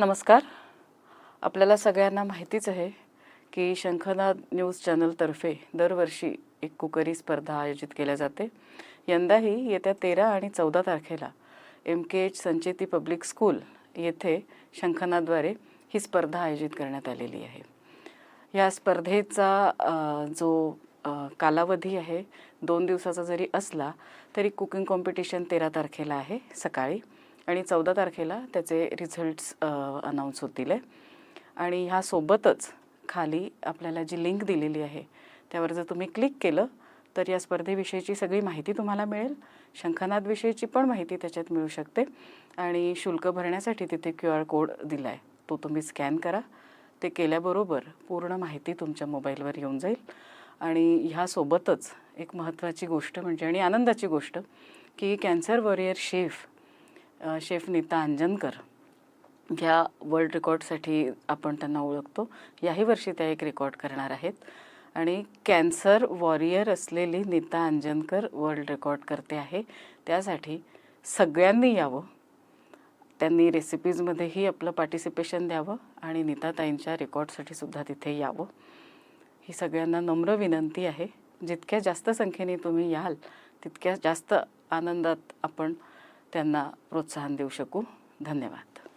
नमस्कार. आपल्याला सगळ्यांना माहितीच आहे की शंखनाद न्यूज चॅनलतर्फे दरवर्षी एक कुकरी स्पर्धा आयोजित केल्या जाते. यंदाही येत्या तेरा आणि चौदा तारखेला M K H Sancheti public school येथे शंखनाद्वारे ही स्पर्धा आयोजित करण्यात आलेली आहे. या स्पर्धेचा जो कालावधी आहे दोन दिवसाचा जरी असला तरी कुकिंग कॉम्पिटिशन तेरा तारखेला आहे सकाळी. आणि चौदा तारखेला त्याचे रिझल्ट्स अनाऊन्स होतील आहे. आणि ह्यासोबतच खाली आपल्याला जी लिंक दिलेली आहे त्यावर जर तुम्ही क्लिक केलं तर या स्पर्धेविषयीची सगळी माहिती तुम्हाला मिळेल. शंखनादविषयीची पण माहिती त्याच्यात मिळू शकते. आणि शुल्क भरण्यासाठी तिथे क्यू आर कोड दिला आहे तो तुम्ही स्कॅन करा. ते केल्याबरोबर पूर्ण माहिती तुमच्या मोबाईलवर येऊन जाईल. आणि ह्यासोबतच एक महत्त्वाची गोष्ट म्हणजे आणि आनंदाची गोष्ट की cancer warrior chef chef Neeta Anjankar ह्या वर्ल्ड रेकॉर्डसाठी आपण त्यांना ओळखतो. याही वर्षी त्या एक रेकॉर्ड करणार आहेत. आणि कॅन्सर वॉरियर असलेली नीता अंजनकर वर्ल्ड रेकॉर्ड करते आहे. त्यासाठी सगळ्यांनी यावं. त्यांनी रेसिपीजमध्येही आपलं पार्टिसिपेशन द्यावं आणि नीताताईंच्या रेकॉर्डसाठी सुद्धा तिथे यावं. ही सगळ्यांना नम्र विनंती आहे. जितक्या जास्त संख्येने तुम्ही याल तितक्या जास्त आनंदात आपण त्यांना प्रोत्साहन देऊ शकू. धन्यवाद.